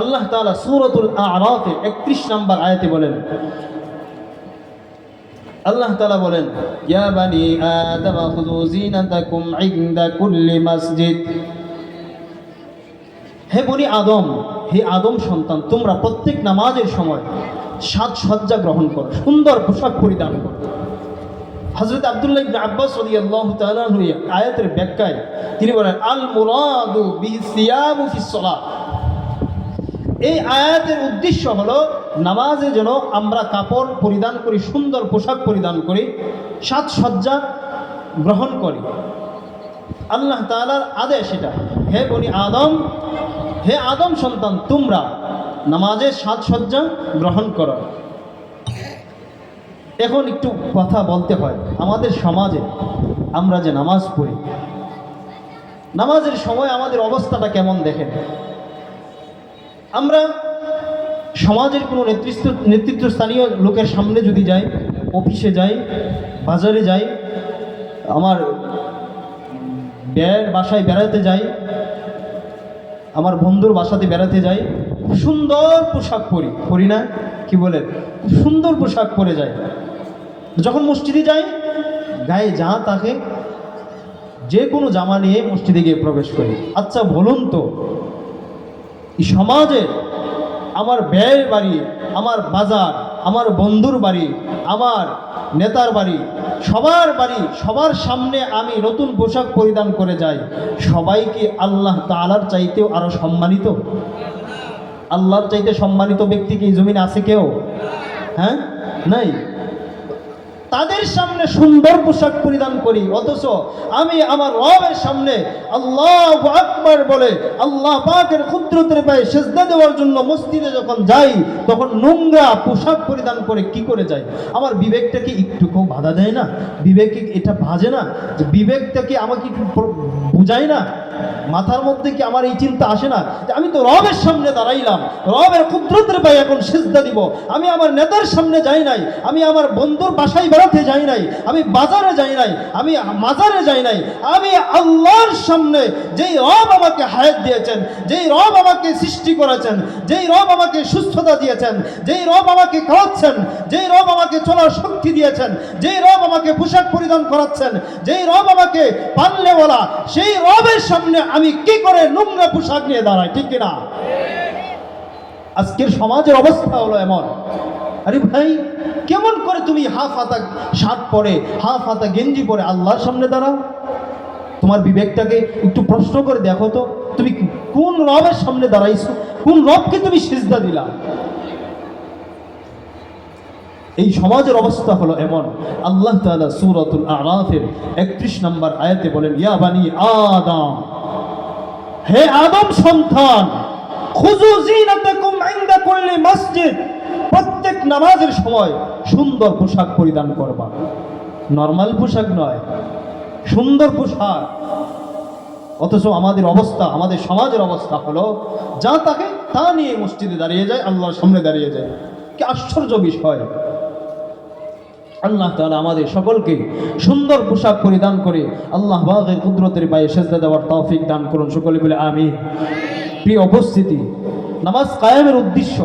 আল্লাহ তালা সূরাতুল আরাফে 31 নম্বর আয়াতে বলেন, আল্লাহ তালা বলেন, ইয়া বানি আদম, খুযু জিনাতাকুম ইনদা কুল্লি মসজিদ। হে বনি আদম, হে আদম সন্তান, তোমরা প্রত্যেক নামাজের সময় সাজসজ্জা গ্রহণ করো, সুন্দর পোশাক পরিধান করো। হজরত আবদুল্লাহ ইবনে আব্বাস রাদিয়াল্লাহু তাআলা আয়াতের ব্যাখ্যায় তিনি বলেন, আল মুরাদু বিসিয়াবু ফিস সালাত। এই আয়াতের উদ্দেশ্য হলো নামাজে যেন আমরা কাপড় পরিধান করি, সুন্দর পোশাক পরিধান করি সাজসজ্জা গ্রহণ করি। আল্লাহ তাআলার আদেশ এটা। হে বনি আদম, হে আদম সন্তান, তোমরা নামাজের সাজসজ্জা গ্রহণ করো। এখন একটু কথা বলতে হয়, আমাদের সমাজে আমরা যে নামাজ পড়ি, নামাজের সময় আমাদের অবস্থাটা কেমন দেখেন? আমরা সমাজের কোনো নেতৃত্ব নেতৃত্বস্থানীয় লোকের সামনে যদি যাই, অফিসে যাই, বাজারে যাই, আমার ব্যয়ের বাসায় বেড়াতে যাই, আমার বন্ধুর বাসাতে বেড়াতে যাই, সুন্দর পোশাক পরি পরি না? কি বলেন সুন্দর পোশাক পরে যায় যখন মসজিদে যাই, গায়ে যা তাকে, যে কোনো জামা নিয়ে মসজিদে গিয়ে প্রবেশ করি। আচ্ছা বলুন তো এই সমাজে আমার ব্যয়ের বাড়ি, আমার বাজার, আমার বন্ধুর বাড়ি, আমার নেতার বাড়ি, সবার বাড়ি, সবার সামনে আমি নতুন পোশাক পরিধান করে যাই। সবাই কি আল্লাহ তালার চাইতেও আরও সম্মানিত? আল্লাহর চাইতে সম্মানিত ব্যক্তি কি জমিনে আছে কেউ? হ্যাঁ? নাই? তাদের সামনে সুন্দর পোশাক পরিধান করি, অথচ আমি আমার রবের সামনে আল্লাহ আকবার বলে আল্লাহ পাকের ক্ষুদ্রতের পায়ে সেজদা দেওয়ার জন্য মসজিদে যখন যাই, তখন নোংরা পোশাক পরিধান করে কি করে যাই? আমার বিবেকটাকে একটুকেও বাধা দেয় না? বিবেকে এটা ভাজে না? যে বিবেকটা কি আমাকে একটু বুঝায় না? মাথার মধ্যে কি আমার এই চিন্তা আসে না? যে আমি তো রবের সামনে দাঁড়াইলাম, রবের ক্ষুদ্রতের পায়ে এখন সেজদা দিব, আমি আমার নেতার সামনে যাই নাই, আমি আমার বন্ধুর বাসায় বেড়াতে যাই নাই, আমি বাজারে যাই নাই, আমি মাজারে যাই নাই, আমি আল্লাহর সামনে যেই রব আমাকে হায়াত দিয়েছেন, যেই রব আমাকে সৃষ্টি করেছেন, যেই রব আমাকে সুস্থতা দিয়েছেন, যেই রব আমাকে খাওয়াচ্ছেন, যেই রব আমাকে চলার শক্তি দিয়েছেন, যেই রব আমাকে পোশাক পরিধান করাচ্ছেন, যেই রব আমাকে পাল্লেওয়ালা সেই রবের সামনে আমি কি করে নোংরা পোশাক নিয়ে দাঁড়াই, ঠিক কিনা? আজকের সমাজের অবস্থা হলো এমন। আরে ভাই, কেমন হাফ হাতা শার্ট পরে, হাফ হাতা গেঞ্জি পরে আল্লাহর সামনে দাঁড়াও। তোমার বিবেকটাকে একটু প্রশ্ন করে দেখো তো, তুমি কোন রবের সামনে দাঁড়াইছো? কোন রবকে তুমি সিজদা দিলা? এই সমাজের অবস্থা হলো এমন। আল্লাহ তাআলা সূরাতুল আরাফের 31 নম্বর আয়াতে বলেন, ইয়া বানি আদম, হে আদম সন্তান খুজু জিনাতাকুম ইনদা কুল্লি মসজিদ। প্রত্যেক নামাজের সময় সুন্দর পোশাক পরিধান করবা। নর্মাল পোশাক নয়, সুন্দর পোশাক। অথচ আমাদের অবস্থা, আমাদের সমাজের অবস্থা হলো, যা তাকে তা নিয়ে মসজিদে দাঁড়িয়ে যায়, আল্লাহর সামনে দাঁড়িয়ে যায়। কি আশ্চর্য বিষয়। আল্লাহ তাআলা আমাদের সকলকে সুন্দর পোশাক পরিধান করে আল্লাহ বাগের কুদরতের পায়ে সেজদা দেওয়ার তৌফিক দান করুন, সকলে বলে আমি প্রিয় উপস্থিতি, নামাজ কায়েমের উদ্দেশ্য